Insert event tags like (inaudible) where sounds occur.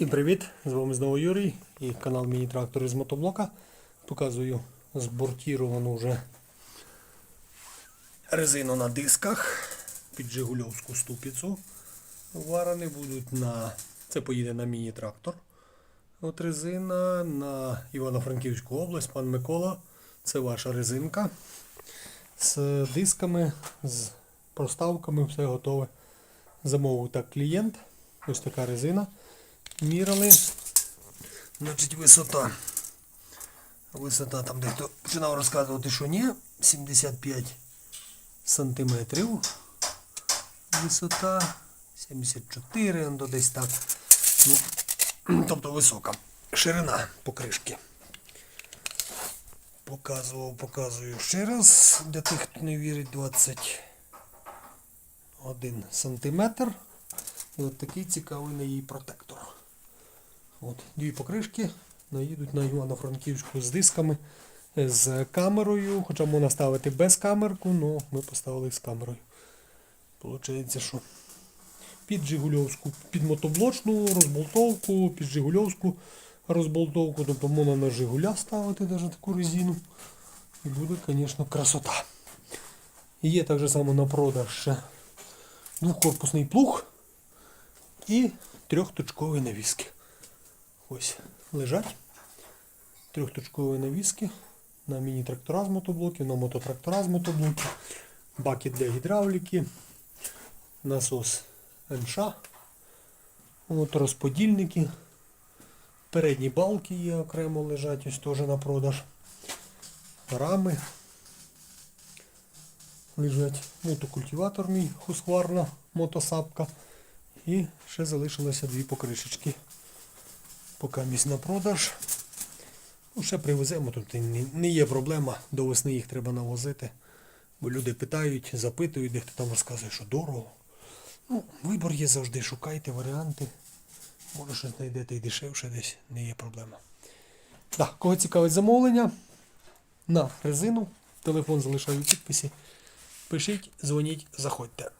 Всім привіт! З вами знову Юрій і канал Міні-трактори з мотоблока. Показую збортіровану вже резину на дисках під Жигульовську ступицю. Варені будуть на. Це поїде на міні-трактор. От резина на Івано-Франківську область, пан Микола. Це ваша резинка. З дисками, з проставками, все готове. Замовив так клієнт. Ось така резина. Мірили. Значить, висота. Висота там дехто починав розказувати, що ні. 75 сантиметрів. Висота 74, ну десь так. Ну, (clears throat) тобто висока. Ширина покришки. Показував, показую ще раз. Для тих, хто не вірить, 21 сантиметр. І от такий цікавий на її протектор. От, дві покришки наїдуть на Івано-Франківську з дисками, е, з камерою. Хоча можна ставити без камерку, але ми поставили з камерою. Получається, що під Жигульовську, під мотоблочну розболтовку, під Жигульовську розболтовку, тобто можна на Жигуля ставити навіть таку резину. І буде, звісно, красота. Є так же само на продаж ще двохкорпусний плуг і трьохточкові навіски. Ось лежать. Трьохточкові навіски на міні-трактора з мотоблоків, на мототрактора з мотоблоків, баки для гідравліки, насос НШ, от розподільники, передні балки є окремо лежать, ось теж на продаж, рами лежать, мотокультиватор мій хускварна мотосапка. І ще залишилося дві покришечки. Поки місць на продаж. Ну, ще привеземо, тут не, є проблема, до весни їх треба навозити. Бо люди питають, запитують, дехто там розказує, що дорого. Ну, вибор є завжди, шукайте варіанти. Може щось знайдете і дешевше десь, не є проблема. Так, кого цікавить замовлення на резину, телефон залишаю в підписі. Пишіть, дзвоніть, заходьте.